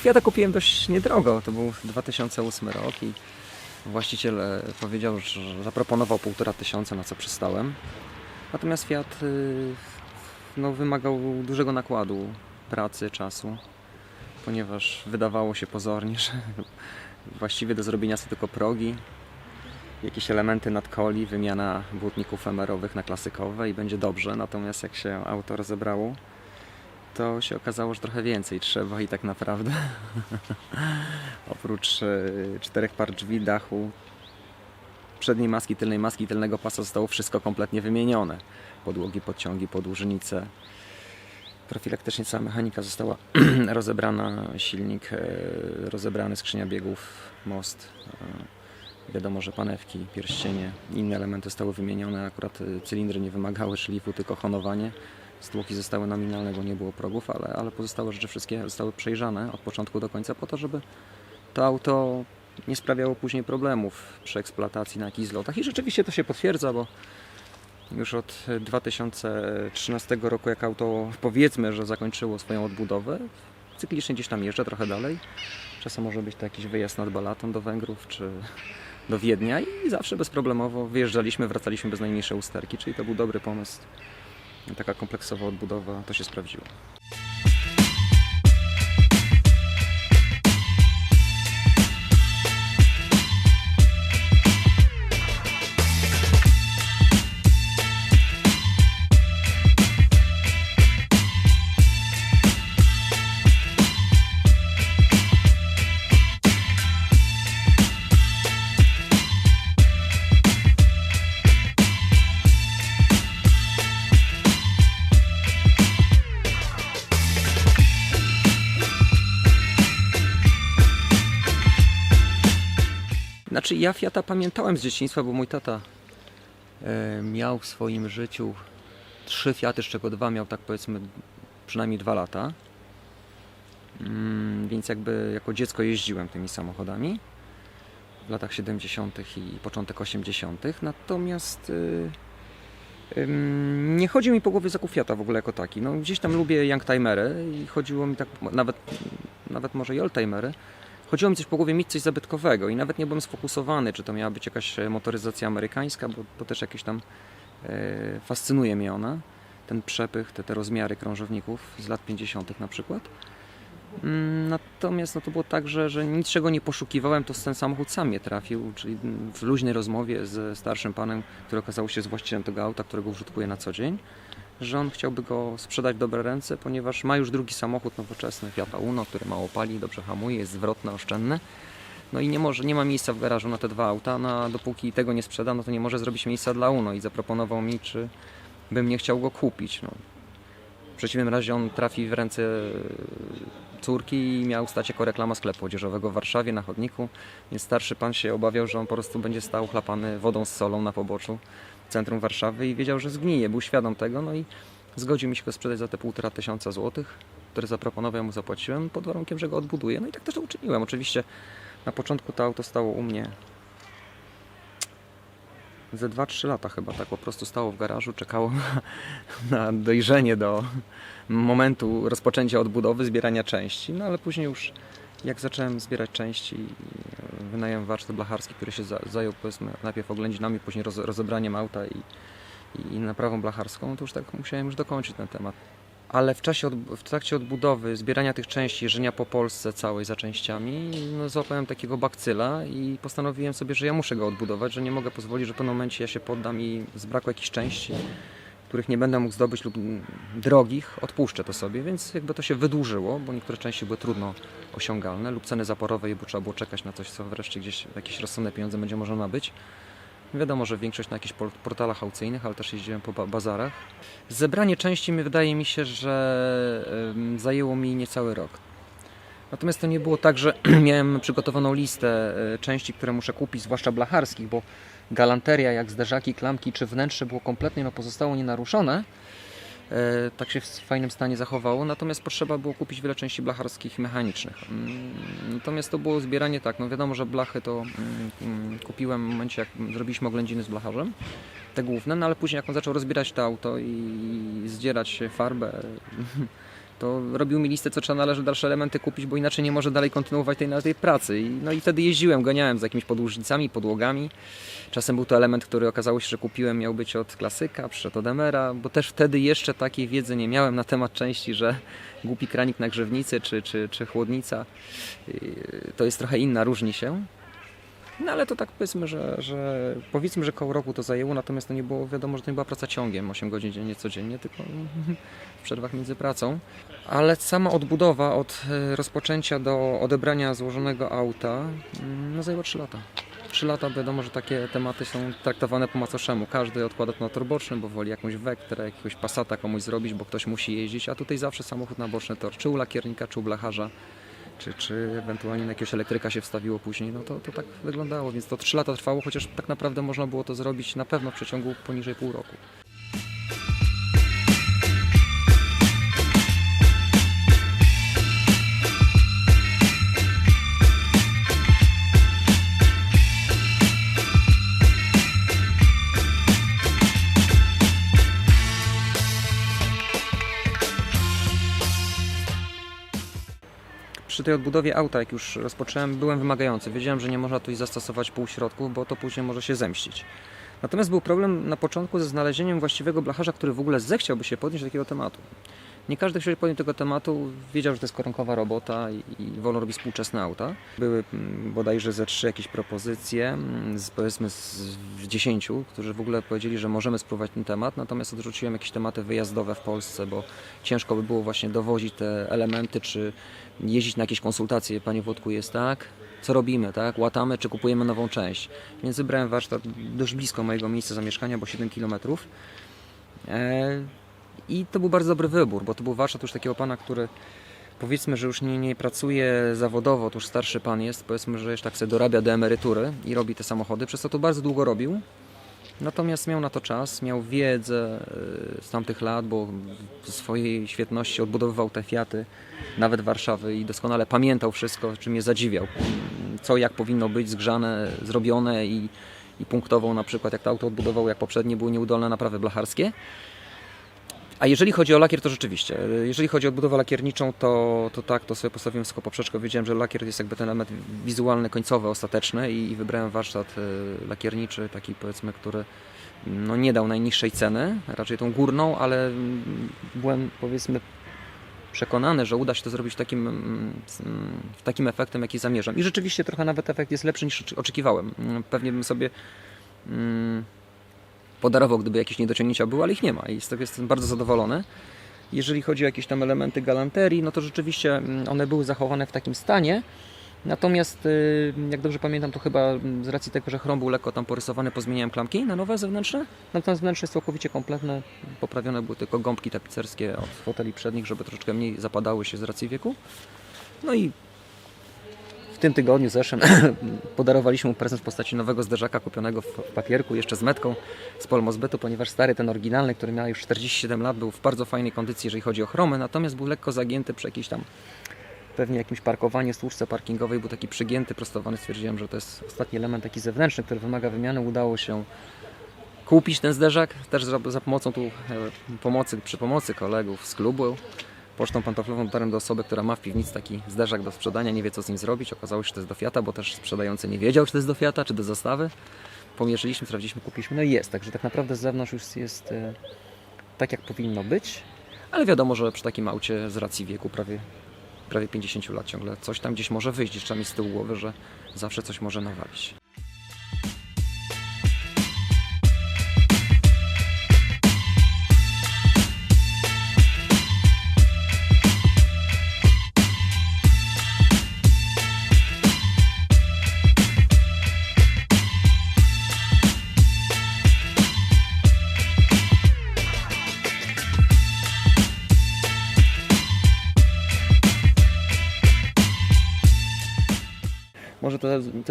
No Fiata kupiłem dość niedrogo, to był 2008 rok i właściciel e, powiedział, że zaproponował półtora tysiąca, na co przystałem. Natomiast Fiat y, no, wymagał dużego nakładu pracy, czasu, ponieważ wydawało się pozornie, że właściwie do zrobienia są tylko progi, jakieś elementy nadkoli, wymiana błotników emerowych na klasykowe i będzie dobrze. Natomiast jak się auto rozebrało, to się okazało, że trochę więcej trzeba i tak naprawdę oprócz e, czterech par drzwi, dachu, przedniej maski, tylnej maski, tylnego pasa zostało wszystko kompletnie wymienione. Podłogi, podciągi, podłużnice. Profilaktycznie cała mechanika została rozebrana, silnik e, rozebrany, skrzynia biegów, most. e, Wiadomo, że panewki, pierścienie, inne elementy zostały wymienione. Akurat cylindry nie wymagały szlifu, tylko honowanie. Stłoki zostały nominalne, bo nie było progów, ale, ale pozostałe rzeczy wszystkie zostały przejrzane od początku do końca po to, żeby to auto nie sprawiało później problemów przy eksploatacji na jakichś zlotach. I rzeczywiście to się potwierdza, bo już od 2013 roku, jak auto powiedzmy, że zakończyło swoją odbudowę, cyklicznie gdzieś tam jeżdżę trochę dalej. Czasem może być to jakiś wyjazd nad Balaton do Węgrów czy do Wiednia i zawsze bezproblemowo wyjeżdżaliśmy, wracaliśmy bez najmniejszej usterki, czyli to był dobry pomysł. Taka kompleksowa odbudowa to się sprawdziło. Znaczy ja Fiata pamiętałem z dzieciństwa, bo mój tata e, miał w swoim życiu trzy Fiaty, z czego dwa miał tak powiedzmy przynajmniej dwa lata. Mm, więc jakby jako dziecko jeździłem tymi samochodami w latach 70. i początek 80. Natomiast y, ym, nie chodzi mi po głowie zakup Fiata w ogóle jako taki. No, gdzieś tam lubię youngtimery i chodziło mi tak, nawet, nawet może i oldtimery. Chodziło mi coś po głowie mieć coś zabytkowego i nawet nie byłem sfokusowany, czy to miała być jakaś e, motoryzacja amerykańska, bo, bo też jakieś tam e, fascynuje mnie ona. Ten przepych, te, te rozmiary krążowników z lat 50. na przykład. Mm, Natomiast no to było tak, że, że niczego nie poszukiwałem, to ten samochód sam mnie trafił, czyli w luźnej rozmowie ze starszym panem, który okazał się z właścicielem tego auta, którego użytkuję na co dzień, że on chciałby go sprzedać w dobre ręce, ponieważ ma już drugi samochód nowoczesny Fiat Uno, który mało pali, dobrze hamuje, jest zwrotny, oszczędny. No i nie, może, nie ma miejsca w garażu na te dwa auta, no, dopóki tego nie sprzeda, no to nie może zrobić miejsca dla Uno i zaproponował mi, czy bym nie chciał go kupić. No. W przeciwnym razie on trafi w ręce córki i miał stać jako reklama sklepu odzieżowego w Warszawie na chodniku, więc starszy pan się obawiał, że on po prostu będzie stał chlapany wodą z solą na poboczu centrum Warszawy i wiedział, że zgnije, był świadom tego, no i zgodził mi się go sprzedać za te półtora tysiąca złotych, które zaproponował, ja mu zapłaciłem, pod warunkiem, że go odbuduję. No i tak też to uczyniłem. Oczywiście na początku to auto stało u mnie ze 2-3 lata chyba, tak po prostu stało w garażu, czekało na, na dojrzenie do momentu rozpoczęcia odbudowy, zbierania części, no ale później już jak zacząłem zbierać części, e, wynająłem warsztat blacharski, który się za- zajął powiedzmy najpierw oględzinami, później roz, rozebraniem auta i, i naprawą blacharską, to już tak musiałem już dokończyć ten temat. Ale w czasie, w trakcie odbudowy, zbierania tych części, jeżdżenia po Polsce całej za częściami, no, złapałem takiego bakcyla i postanowiłem sobie, że ja muszę go odbudować, że nie mogę pozwolić, że w pewnym momencie ja się poddam i z braku jakichś części, których nie będę mógł zdobyć lub drogich, odpuszczę to sobie, więc jakby to się wydłużyło, bo niektóre części były trudno osiągalne lub ceny zaporowe, bo trzeba było czekać na coś, co wreszcie gdzieś jakieś rozsądne pieniądze będzie można nabyć. Wiadomo, że większość na jakichś por- portalach aukcyjnych, ale też jeździłem po ba- bazarach. Zebranie części mi wydaje mi się, że zajęło mi niecały rok. Natomiast to nie było tak, że miałem przygotowaną listę e, części, które muszę kupić, zwłaszcza blacharskich, bo galanteria, jak zderzaki, klamki czy wnętrze było kompletnie, no pozostało nienaruszone. E, tak się w fajnym stanie zachowało, natomiast potrzeba było kupić wiele części blacharskich i mechanicznych. Mm, Natomiast to było zbieranie tak, no wiadomo, że blachy to mm, mm, kupiłem w momencie, jak zrobiliśmy oględziny z blacharzem, te główne, no ale później jak on zaczął rozbierać to auto i zdzierać farbę to robił mi listę, co trzeba należy dalsze elementy kupić, bo inaczej nie może dalej kontynuować tej, tej pracy. I, no i wtedy jeździłem, ganiałem z jakimiś podłużnicami, podłogami. Czasem był to element, który okazało się, że kupiłem, miał być od klasyka, przyszedł od Emera, bo też wtedy jeszcze takiej wiedzy nie miałem na temat części, że głupi kranik na grzewnicy czy, czy, czy chłodnica to jest trochę inna, różni się. No ale to tak powiedzmy, że, że powiedzmy, że koło roku to zajęło, natomiast to nie było wiadomo, że to nie była praca ciągiem 8 godzin dziennie codziennie, tylko w przerwach między pracą. Ale sama odbudowa od e, rozpoczęcia do odebrania złożonego auta mm, no, zajęła 3 lata. 3 lata wiadomo, że takie tematy są traktowane po macoszemu. Każdy odkłada to na tor boczny, bo woli jakąś wektrę, jakiegoś pasata komuś zrobić, bo ktoś musi jeździć, a tutaj zawsze samochód na boczny tor, czy u lakiernika, czy u blacharza czy, czy ewentualnie na jakiegoś elektryka się wstawiło później, no to, to tak wyglądało, więc to 3 lata trwało, chociaż tak naprawdę można było to zrobić na pewno w przeciągu poniżej pół roku. Tej odbudowie auta, jak już rozpocząłem, byłem wymagający. Wiedziałem, że nie można tu zastosować półśrodków, bo to później może się zemścić. Natomiast był problem na początku ze znalezieniem właściwego blacharza, który w ogóle zechciałby się podnieść do takiego tematu. Nie każdy chciał się podjąć tego tematu, wiedział, że to jest koronkowa robota i, i wolno robi współczesne auta. Były mm, bodajże ze trzy jakieś propozycje, mm, z, powiedzmy z dziesięciu, którzy w ogóle powiedzieli, że możemy spróbować ten temat, natomiast odrzuciłem jakieś tematy wyjazdowe w Polsce, bo ciężko by było właśnie dowozić te elementy, czy jeździć na jakieś konsultacje. Panie Włodku, jest tak, co robimy, tak? Łatamy, czy kupujemy nową część. Więc wybrałem warsztat dość blisko mojego miejsca zamieszkania, bo 7 km. I to był bardzo dobry wybór, bo to był warsztat już takiego pana, który powiedzmy, że już nie, nie pracuje zawodowo, to już starszy pan jest, powiedzmy, że jeszcze tak sobie dorabia do emerytury i robi te samochody, przez to to bardzo długo robił. Natomiast miał na to czas, miał wiedzę e, z tamtych lat, bo w swojej świetności odbudowywał te Fiaty, nawet Warszawy i doskonale pamiętał wszystko, czym mnie zadziwiał. Co, jak powinno być zgrzane, zrobione i, i punktową na przykład, jak to auto odbudował, jak poprzednie były nieudolne naprawy blacharskie. A jeżeli chodzi o lakier, to rzeczywiście. Jeżeli chodzi o odbudowę lakierniczą, to, to tak, to sobie postawiłem wszystko poprzeczkę. Wiedziałem, że lakier jest jakby ten element wizualny, końcowy, ostateczny i, i wybrałem warsztat e, lakierniczy, taki powiedzmy, który no, nie dał najniższej ceny, raczej tą górną, ale mm, byłem powiedzmy przekonany, że uda się to zrobić takim, mm, mm, takim efektem, jaki zamierzam. I rzeczywiście trochę nawet efekt jest lepszy niż ocz- oczekiwałem. Mm, Pewnie bym sobie mm, podarował, gdyby jakieś niedociągnięcia były, ale ich nie ma i z tego jestem bardzo zadowolony. Jeżeli chodzi o jakieś tam elementy galanterii, no to rzeczywiście mm, one były zachowane w takim stanie. Natomiast, y, jak dobrze pamiętam, to chyba mm, z racji tego, że chrom był lekko tam porysowany, pozmieniałem klamki na nowe zewnętrzne. Natomiast wnętrze jest całkowicie kompletne. Poprawione były tylko gąbki tapicerskie od foteli przednich, żeby troszeczkę mniej zapadały się z racji wieku. No i tym tygodniu zeszłym podarowaliśmy mu prezent w postaci nowego zderzaka kupionego w papierku, jeszcze z metką z Polmozbytu, ponieważ stary, ten oryginalny, który miał już 47 lat, był w bardzo fajnej kondycji, jeżeli chodzi o chromy, natomiast był lekko zagięty przy jakiejś tam pewnie jakimś parkowaniu, stłuczce parkingowej, był taki przygięty, prostowany. Stwierdziłem, że to jest ostatni element taki zewnętrzny, który wymaga wymiany. Udało się kupić ten zderzak, też za, za pomocą tu e, pomocy, przy pomocy kolegów z klubu. Pocztą pantoflową dotarłem do osoby, która ma w piwnicy taki zderzak do sprzedania, nie wie co z nim zrobić. Okazało się, że to jest do Fiata, bo też sprzedający nie wiedział, czy to jest do Fiata, czy do zastawy. Pomierzyliśmy, sprawdziliśmy, kupiliśmy, no i jest. Także tak naprawdę z zewnątrz już jest e, tak, jak powinno być. Ale wiadomo, że przy takim aucie z racji wieku prawie, prawie 50 lat ciągle coś tam gdzieś może wyjść. Trzeba mieć z tyłu głowy, że zawsze coś może nawalić.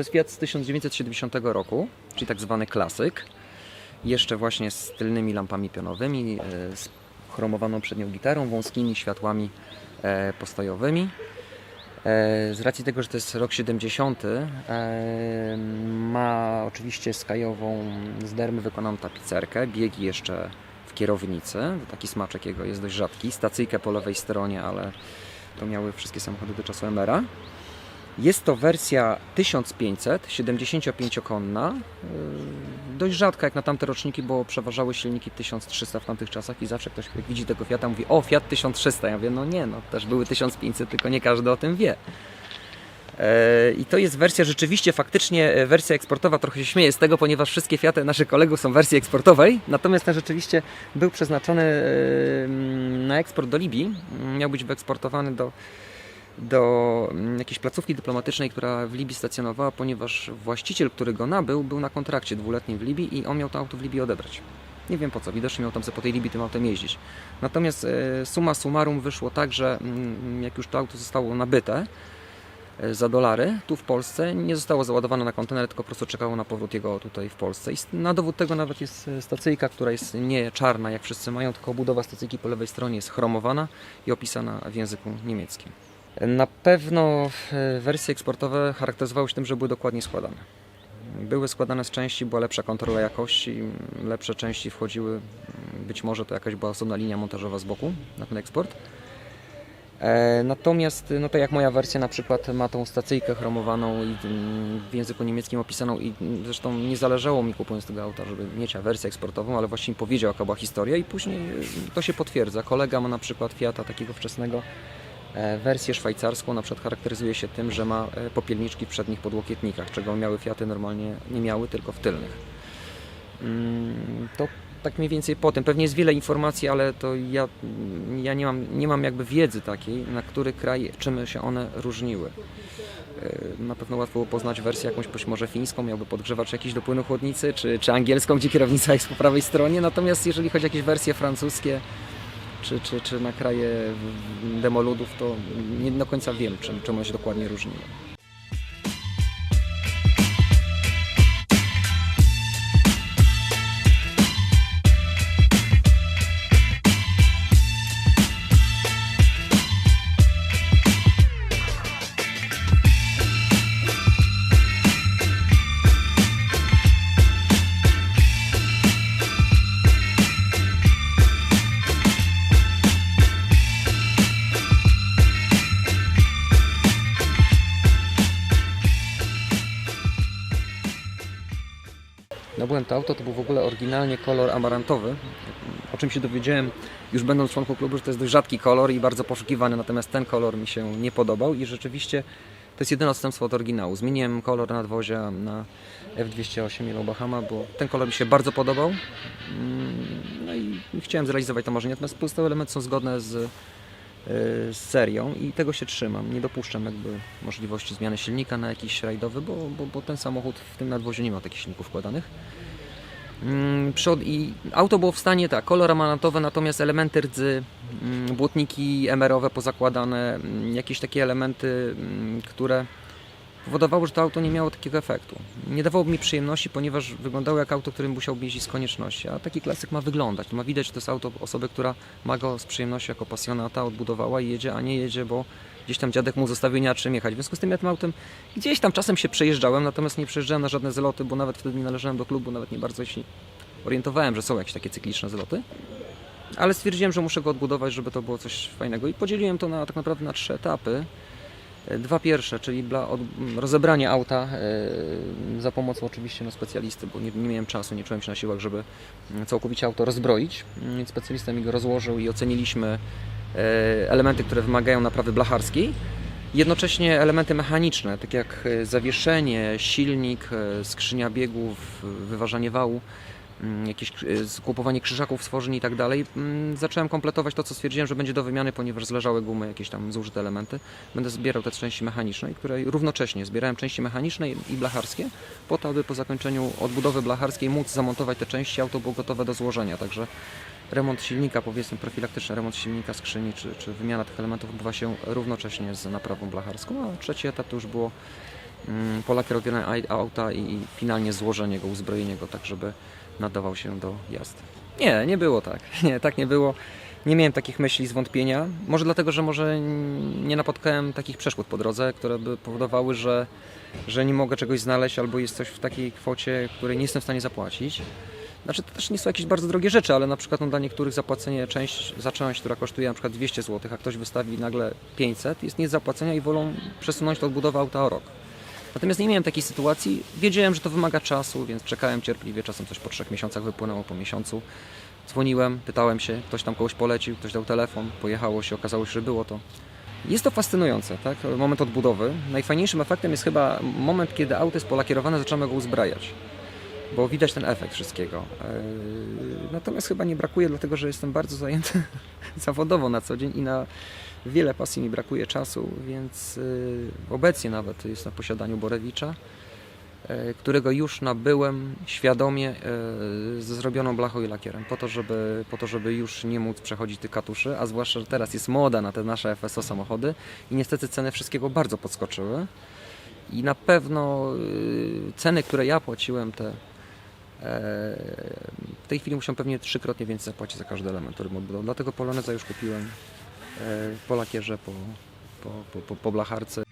Jest Fiat z 1970 roku, czyli tak zwany klasyk. Jeszcze właśnie z tylnymi lampami pionowymi, e, z chromowaną przednią gitarą, wąskimi światłami e, postojowymi. E, Z racji tego, że to jest rok 70, e, ma oczywiście skajową z dermy wykonaną tapicerkę, biegi jeszcze w kierownicy, taki smaczek jego jest dość rzadki, stacyjkę po lewej stronie, ale to miały wszystkie samochody do czasu Emera. Jest to wersja 1500, 75-konna, yy, dość rzadka jak na tamte roczniki, bo przeważały silniki 1300 w tamtych czasach i zawsze ktoś jak widzi tego Fiata mówi o Fiat 1300, ja mówię no nie, no też były 1500, tylko nie każdy o tym wie. E, I to jest wersja rzeczywiście, faktycznie e, wersja eksportowa. Trochę się śmieję z tego, ponieważ wszystkie Fiaty naszych kolegów są wersji eksportowej. Natomiast ten rzeczywiście był przeznaczony e, na eksport do Libii. Miał być wyeksportowany do, do mm, jakiejś placówki dyplomatycznej, która w Libii stacjonowała, ponieważ właściciel, który go nabył, był na kontrakcie dwuletnim w Libii i on miał to auto w Libii odebrać. Nie wiem po co, widocznie miał tam sobie po tej Libii tym autem jeździć. Natomiast e, summa summarum wyszło tak, że mm, jak już to auto zostało nabyte, za dolary tu w Polsce. Nie zostało załadowane na kontener, tylko po prostu czekało na powrót jego tutaj w Polsce. I na dowód tego nawet jest e, stacyjka, która jest nie czarna, jak wszyscy mają, tylko obudowa stacyjki po lewej stronie jest chromowana i opisana w języku niemieckim. Na pewno e, wersje eksportowe charakteryzowały się tym, że były dokładnie składane. Były składane z części, była lepsza kontrola jakości, lepsze części wchodziły, być może to jakaś była osobna linia montażowa z boku na ten eksport. E, Natomiast, no to jak moja wersja na przykład ma tą stacyjkę chromowaną i mm, w języku niemieckim opisaną i mm, zresztą nie zależało mi kupując tego auta, żeby mieć wersję eksportową, ale właśnie powiedział jaka była historia i później to się potwierdza. Kolega ma na przykład Fiata takiego wczesnego, wersję szwajcarską na przykład charakteryzuje się tym, że ma e, popielniczki w przednich podłokietnikach, czego miały Fiaty normalnie nie miały, tylko w tylnych. Mm, To tak mniej więcej po tym. Pewnie jest wiele informacji, ale to ja, ja nie, mam, nie mam jakby wiedzy takiej, na który kraj, czym się one różniły. E, Na pewno łatwo było poznać wersję jakąś może fińską, miałby podgrzewacz jakiś do płynu chłodnicy, czy, czy angielską, gdzie kierownica jest po prawej stronie. Natomiast jeżeli chodzi o jakieś wersje francuskie, czy, czy, czy na kraje demoludów, to nie do końca wiem, czym, czym one się dokładnie różniły. Nabyłem to auto, to był w ogóle oryginalnie kolor amarantowy, o czym się dowiedziałem już będąc członkiem klubu, że to jest dość rzadki kolor i bardzo poszukiwany, natomiast ten kolor mi się nie podobał i rzeczywiście to jest jedyne odstępstwo od oryginału. Zmieniłem kolor nadwozia na F208 Yellow Bahama, bo ten kolor mi się bardzo podobał Mm, no i chciałem zrealizować to marzenie, natomiast pozostałe elementy są zgodne z, y, z serią i tego się trzymam. Nie dopuszczam jakby możliwości zmiany silnika na jakiś rajdowy, bo, bo, bo ten samochód w tym nadwoziu nie ma takich silników wkładanych. Mm, Przod i auto było w stanie tak, kolor amanatowy, natomiast elementy rdzy, mm, błotniki emerowe pozakładane, mm, jakieś takie elementy, które powodowały, że to auto nie miało takiego efektu. Nie dawało mi przyjemności, ponieważ wyglądało jak auto, którym musiałbym jeździć z konieczności, a taki klasyk ma wyglądać. Ma widać, że to jest auto osoby, która ma go z przyjemnością jako pasjonata, odbudowała i jedzie, a nie jedzie, bo gdzieś tam dziadek mu zostawił, nie czym jechać. W związku z tym ja tym autem gdzieś tam czasem się przejeżdżałem, natomiast nie przejeżdżałem na żadne zloty, bo nawet wtedy nie należałem do klubu, nawet nie bardzo się orientowałem, że są jakieś takie cykliczne zloty. Ale stwierdziłem, że muszę go odbudować, żeby to było coś fajnego i podzieliłem to na, tak naprawdę na trzy etapy. E, Dwa pierwsze, czyli dla od, rozebranie auta e, za pomocą oczywiście no, specjalisty, bo nie, nie miałem czasu, nie czułem się na siłach, żeby całkowicie auto rozbroić. Mm, Więc specjalista mi go rozłożył i oceniliśmy elementy, które wymagają naprawy blacharskiej. Jednocześnie elementy mechaniczne, tak jak e, zawieszenie, silnik, e, skrzynia biegów, wyważanie wału, mm, jakieś e, skupowanie krzyżaków, stworzeń i tak dalej. Mm, Zacząłem kompletować to, co stwierdziłem, że będzie do wymiany, ponieważ zleżały gumy, jakieś tam zużyte elementy. Będę zbierał te części mechaniczne, które równocześnie zbierałem części mechaniczne i blacharskie, po to, aby po zakończeniu odbudowy blacharskiej móc zamontować te części, auto było gotowe do złożenia. Także remont silnika, powiedzmy profilaktyczny remont silnika, skrzyni, czy, czy wymiana tych elementów odbywa się równocześnie z naprawą blacharską, a trzeci etap to już było mm, polakierowanie aj- auta i finalnie złożenie go, uzbrojenie go tak, żeby nadawał się do jazdy. Nie, nie było tak. Nie, tak nie było. Nie miałem takich myśli, zwątpienia. Może dlatego, że może nie napotkałem takich przeszkód po drodze, które by powodowały, że, że nie mogę czegoś znaleźć albo jest coś w takiej kwocie, której nie jestem w stanie zapłacić. Znaczy to też nie są jakieś bardzo drogie rzeczy, ale na przykład no, dla niektórych zapłacenie część za część, która kosztuje na przykład 200 zł, a ktoś wystawi nagle 500, jest nie zapłacenia i wolą przesunąć to odbudowę auta o rok. Natomiast nie miałem takiej sytuacji. Wiedziałem, że to wymaga czasu, więc czekałem cierpliwie. Czasem coś po trzech miesiącach wypłynęło, po miesiącu. Dzwoniłem, pytałem się, ktoś tam kogoś polecił, ktoś dał telefon, pojechało się, okazało się, że było to. Jest to fascynujące, tak? Moment odbudowy. Najfajniejszym efektem jest chyba moment, kiedy auto jest polakierowane, zaczynamy go uzbrajać. Bo widać ten efekt wszystkiego. Yy, Natomiast chyba nie brakuje, dlatego że jestem bardzo zajęty zawodowo na co dzień i na wiele pasji mi brakuje czasu, więc yy, obecnie nawet jest na posiadaniu Borewicza, yy, którego już nabyłem świadomie ze zrobioną blachą i lakierem, po to, żeby, po to, żeby już nie móc przechodzić tych katuszy, a zwłaszcza, że teraz jest moda na te nasze FSO samochody i niestety ceny wszystkiego bardzo podskoczyły. I na pewno ceny, które ja płaciłem, te e, w tej chwili muszę pewnie trzykrotnie więcej zapłacić za każdy element, który odbudował. Dlatego Poloneza już kupiłem e, po lakierze, po, po, po, po blacharce.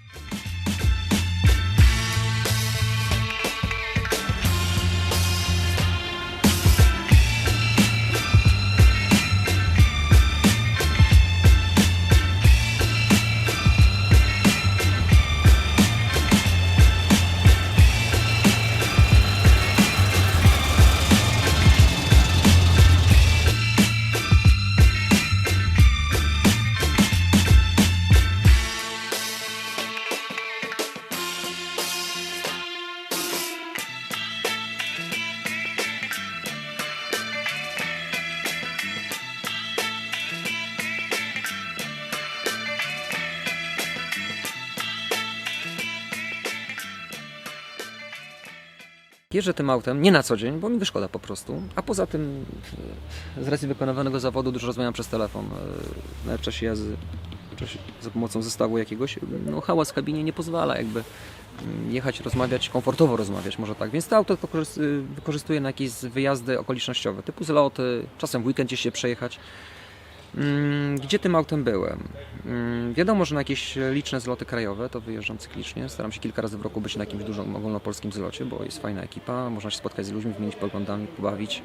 Jeżdżę tym autem nie na co dzień, bo mi wyszkoda po prostu. A poza tym, e, z racji wykonywanego zawodu, dużo rozmawiam przez telefon. e, w czasie jazdy, czasie, za pomocą zestawu jakiegoś. No, hałas w kabinie nie pozwala jakby mm, jechać, rozmawiać, komfortowo rozmawiać, może tak. Więc to auto wykorzystuję na jakieś wyjazdy okolicznościowe, typu zloty, czasem w weekend się przejechać. Mm, Gdzie tym autem byłem? Mm, Wiadomo, że na jakieś liczne zloty krajowe to wyjeżdżam cyklicznie. Staram się kilka razy w roku być na jakimś dużym ogólnopolskim zlocie, bo jest fajna ekipa. Można się spotkać z ludźmi, wymienić poglądami, pobawić,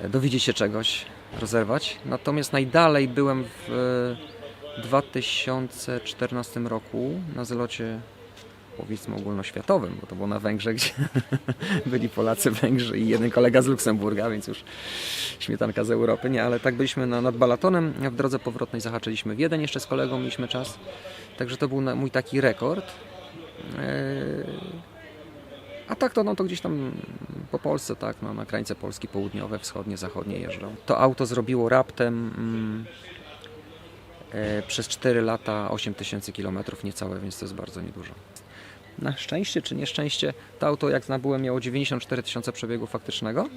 e, dowiedzieć się czegoś, rozerwać. Natomiast najdalej byłem w e, 2014 roku na zlocie powiedzmy ogólnoświatowym, bo to było na Węgrzech, gdzie byli Polacy, Węgrzy i jeden kolega z Luksemburga, więc już śmietanka z Europy, nie, ale tak byliśmy na, nad Balatonem, w drodze powrotnej zahaczyliśmy Wiedeń jeszcze z kolegą, mieliśmy czas, także to był na- mój taki rekord. Eee, A tak to, no to gdzieś tam po Polsce, tak, no, na krańce Polski południowe, wschodnie, zachodnie jeżdżą. To auto zrobiło raptem mm, e, przez 4 lata 8000 km niecałe, więc to jest bardzo niedużo. Na szczęście czy nieszczęście to auto, jak nabyłem, miało 94 tysiące przebiegu faktycznego.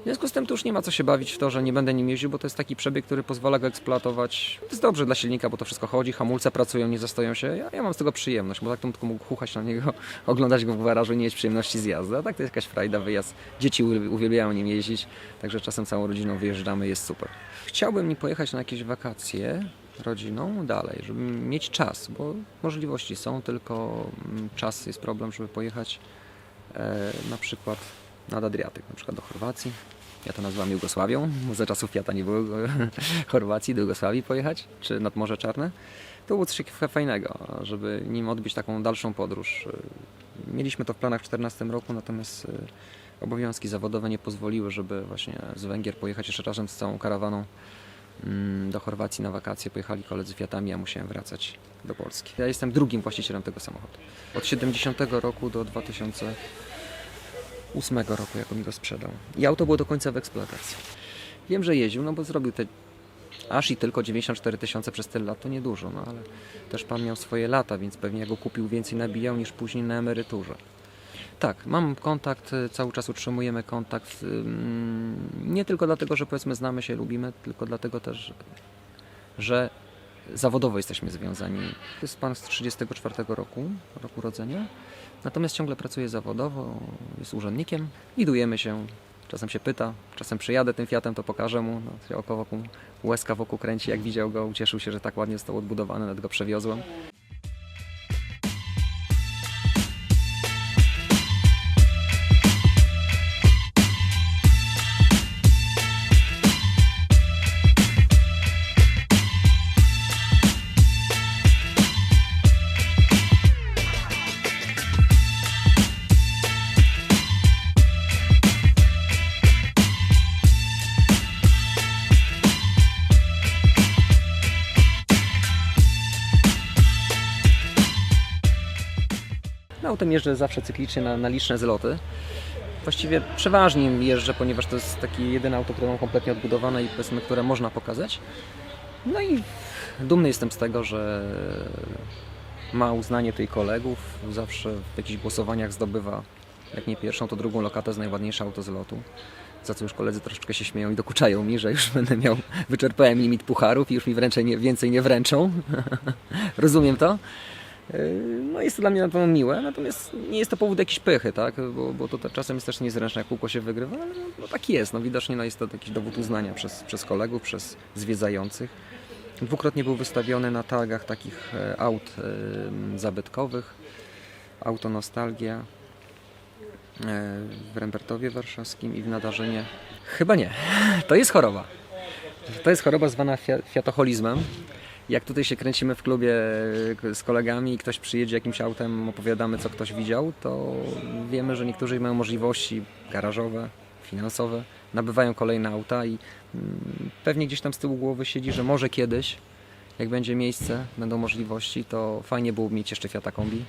W związku z tym to już nie ma co się bawić w to, że nie będę nim jeździł, bo to jest taki przebieg, który pozwala go eksploatować. To jest dobrze dla silnika, bo to wszystko chodzi, hamulce pracują, nie zastoją się. Ja, ja mam z tego przyjemność, bo tak to tylko mógł chuchać na niego, oglądać go w garażu i nie mieć przyjemności z jazdy. A tak to jest jakaś frajda, wyjazd. Dzieci uwielbiają nim jeździć, także czasem całą rodziną wyjeżdżamy, jest super. Chciałbym nim pojechać na jakieś wakacje rodziną dalej, żeby mieć czas, bo możliwości są, tylko mm, czas jest problem, żeby pojechać e, na przykład nad Adriatyk, na przykład do Chorwacji. Ja to nazywam Jugosławią, bo za czasów Fiata nie było Chorwacji, do Jugosławii pojechać, czy nad Morze Czarne. To było coś fajnego, żeby nim odbyć taką dalszą podróż. Mieliśmy to w planach w 2014 roku, natomiast e, obowiązki zawodowe nie pozwoliły, żeby właśnie z Węgier pojechać jeszcze razem z całą karawaną do Chorwacji na wakacje. Pojechali koledzy Fiatami, a musiałem wracać do Polski. Ja jestem drugim właścicielem tego samochodu. Od 70 roku do 2008 roku, jak on mi go sprzedał. I auto było do końca w eksploatacji. Wiem, że jeździł, no bo zrobił te aż i tylko 94 tysiące przez tyle lat to niedużo, no ale też pan miał swoje lata, więc pewnie go kupił więcej nabijał niż później na emeryturze. Tak, mam kontakt, y, cały czas utrzymujemy kontakt. ym, Nie tylko dlatego, że powiedzmy znamy się, lubimy, tylko dlatego też, że zawodowo jesteśmy związani. To jest pan z 34 roku, roku urodzenia, natomiast ciągle pracuje zawodowo, jest urzędnikiem, widujemy się, czasem się pyta, czasem przyjadę tym Fiatem, to pokażę mu, no, oko wokół, łezka wokół kręci, jak widział go, ucieszył się, że tak ładnie został odbudowany, nawet go przewiozłem. Autem jeżdżę zawsze cyklicznie na, na liczne zloty. Właściwie przeważnie jeżdżę, ponieważ to jest takie jedyne auto, które mam kompletnie odbudowane i powiedzmy, które można pokazać. No i dumny jestem z tego, że ma uznanie tej kolegów. Zawsze w jakichś głosowaniach zdobywa, jak nie pierwszą, to drugą lokatę z najładniejsze auto z lotu. Za co już koledzy troszeczkę się śmieją i dokuczają mi, że już będę miał, wyczerpałem limit pucharów i już mi wręczę nie, więcej nie wręczą. Rozumiem to. Yy, No jest to dla mnie na pewno miłe, natomiast nie jest to powód jakiejś pychy, tak? Bo, bo to czasem jest też niezręczne, jak kółko się wygrywa, ale no, no tak jest. No widocznie no, jest to jakiś dowód uznania przez, przez kolegów, przez zwiedzających. Dwukrotnie był wystawiony na targach takich e, aut e, zabytkowych. Auto Nostalgia e, w Rembertowie Warszawskim i w Nadarzynie. Chyba nie. To jest choroba. To jest choroba zwana fia- fiatoholizmem. Jak tutaj się kręcimy w klubie e, z kolegami i ktoś przyjedzie jakimś autem, opowiadamy co ktoś widział, to wiemy, że niektórzy mają możliwości garażowe, finansowe, nabywają kolejne auta i mm, pewnie gdzieś tam z tyłu głowy siedzi, że może kiedyś, jak będzie miejsce, będą możliwości, to fajnie byłoby mieć jeszcze Fiata Kombi,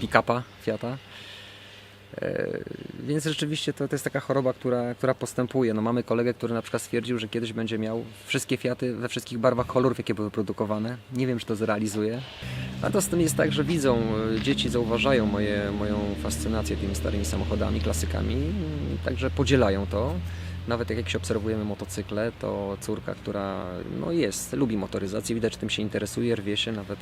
pick-upa Fiata. E, Więc rzeczywiście to, to jest taka choroba, która, która postępuje. No, mamy kolegę, który na przykład stwierdził, że kiedyś będzie miał wszystkie Fiaty we wszystkich barwach kolorów, jakie były produkowane. Nie wiem, czy to zrealizuje. A to z tym jest tak, że widzą, e, dzieci zauważają moje, moją fascynację tymi starymi samochodami, klasykami, także podzielają to. Nawet jak jakieś obserwujemy motocykle, to córka, która no jest, lubi motoryzację, widać, że tym się interesuje, rwie się nawet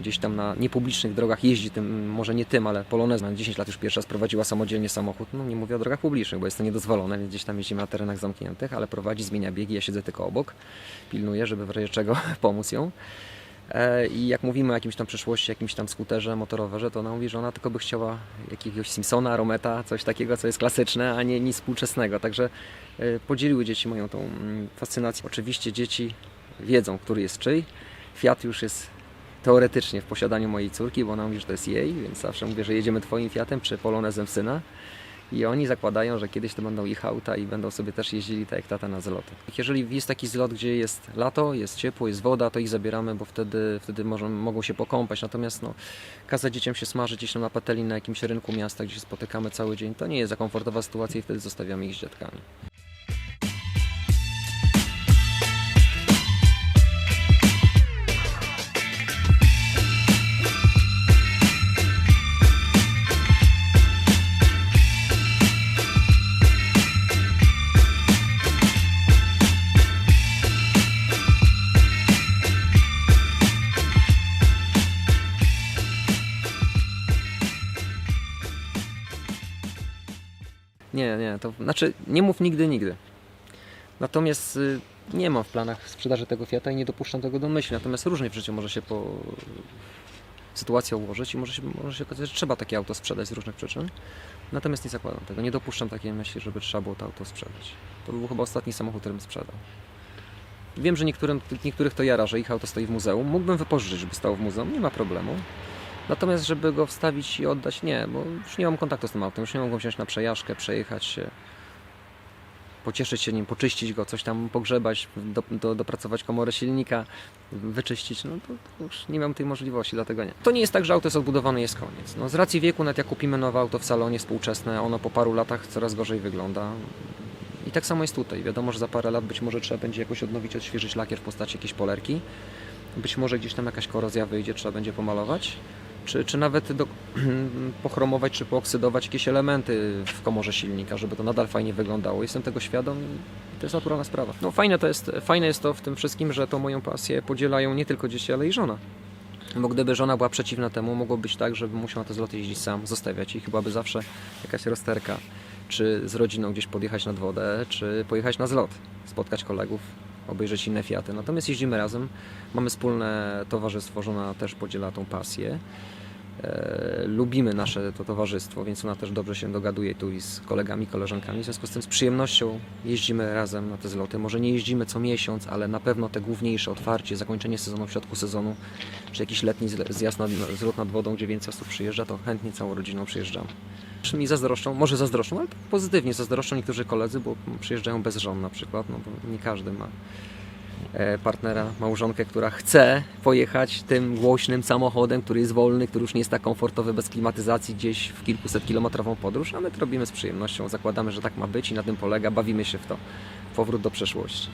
gdzieś tam na niepublicznych drogach jeździ tym, może nie tym, ale Polonez na 10 lat już pierwsza sprowadziła samodzielnie samochód. No nie mówię o drogach publicznych, bo jest to niedozwolone, więc gdzieś tam jeździmy na terenach zamkniętych, ale prowadzi, zmienia biegi, ja siedzę tylko obok, pilnuję, żeby w razie czego pomóc ją. E, I jak mówimy o jakimś tam przyszłości, jakimś tam skuterze, motorowerze, to ona mówi, że ona tylko by chciała jakiegoś Simpsona, Rometa, coś takiego, co jest klasyczne, a nie nic współczesnego. Także e, podzieliły dzieci moją tą mm, fascynację. Oczywiście dzieci wiedzą, który jest czyj. Fiat już jest teoretycznie w posiadaniu mojej córki, bo ona mówi, że to jest jej, więc zawsze mówię, że jedziemy twoim Fiatem czy Polonezem syna. I oni zakładają, że kiedyś to będą ich auta i będą sobie też jeździli tak jak tata na zloty. Jeżeli jest taki zlot, gdzie jest lato, jest ciepło, jest woda, to ich zabieramy, bo wtedy, wtedy może, mogą się pokąpać. Natomiast no, kazać dzieciom się smażyć gdzieś na patelni na jakimś rynku miasta, gdzie się spotykamy cały dzień, to nie jest za komfortowa sytuacja i wtedy zostawiamy ich z dziadkami. Nie, nie, to znaczy nie mów nigdy, nigdy. Natomiast y, nie mam w planach sprzedaży tego Fiata i nie dopuszczam tego do myśli. Natomiast różnie w życiu może się po sytuacja ułożyć i może się, może się okazać, że trzeba takie auto sprzedać z różnych przyczyn. Natomiast nie zakładam tego, nie dopuszczam takiej myśli, żeby trzeba było to auto sprzedać. To by był chyba ostatni samochód, który bym sprzedał. Wiem, że niektórym, niektórych to jara, że ich auto stoi w muzeum. Mógłbym wypożyczyć, żeby stało w muzeum, nie ma problemu. Natomiast, żeby go wstawić i oddać, nie, bo już nie mam kontaktu z tym autem, już nie mogę wziąć na przejażdżkę, przejechać się, pocieszyć się nim, poczyścić go, coś tam pogrzebać, do, do, dopracować komorę silnika, wyczyścić, no to, to już nie mam tej możliwości, dlatego nie. To nie jest tak, że auto jest odbudowane jest koniec. No, z racji wieku, nawet jak kupimy nowe auto w salonie współczesne, ono po paru latach coraz gorzej wygląda. I tak samo jest tutaj. Wiadomo, że za parę lat być może trzeba będzie jakoś odnowić, odświeżyć lakier w postaci jakiejś polerki. Być może gdzieś tam jakaś korozja wyjdzie, trzeba będzie pomalować. Czy, czy nawet do, pochromować, czy pooksydować jakieś elementy w komorze silnika, żeby to nadal fajnie wyglądało. Jestem tego świadom i to jest naturalna sprawa. No fajne to jest, fajne jest to w tym wszystkim, że to moją pasję podzielają nie tylko dzieci, ale i żona. Bo gdyby żona była przeciwna temu, mogło być tak, żebym musiał na te zloty jeździć sam, zostawiać ich. Chyba by zawsze jakaś rozterka, czy z rodziną gdzieś podjechać nad wodę, czy pojechać na zlot, spotkać kolegów, obejrzeć inne Fiaty. Natomiast jeździmy razem, mamy wspólne towarzystwo, żona też podziela tą pasję. E, lubimy nasze to towarzystwo, więc ona też dobrze się dogaduje tu i z kolegami, koleżankami. W związku z tym z przyjemnością jeździmy razem na te zloty. Może nie jeździmy co miesiąc, ale na pewno te główniejsze otwarcie, zakończenie sezonu w środku sezonu, czy jakiś letni zjazd nad, zlot nad wodą, gdzie więcej osób przyjeżdża, to chętnie całą rodziną przyjeżdżamy. Czy mi zazdroszczą, może zazdroszczą, ale pozytywnie zazdroszczą niektórzy koledzy, bo przyjeżdżają bez żon na przykład, no bo nie każdy ma partnera, małżonkę, która chce pojechać tym głośnym samochodem, który jest wolny, który już nie jest tak komfortowy bez klimatyzacji gdzieś w kilkuset kilometrową podróż, a my to robimy z przyjemnością, zakładamy, że tak ma być i na tym polega, bawimy się w to. Powrót do przeszłości.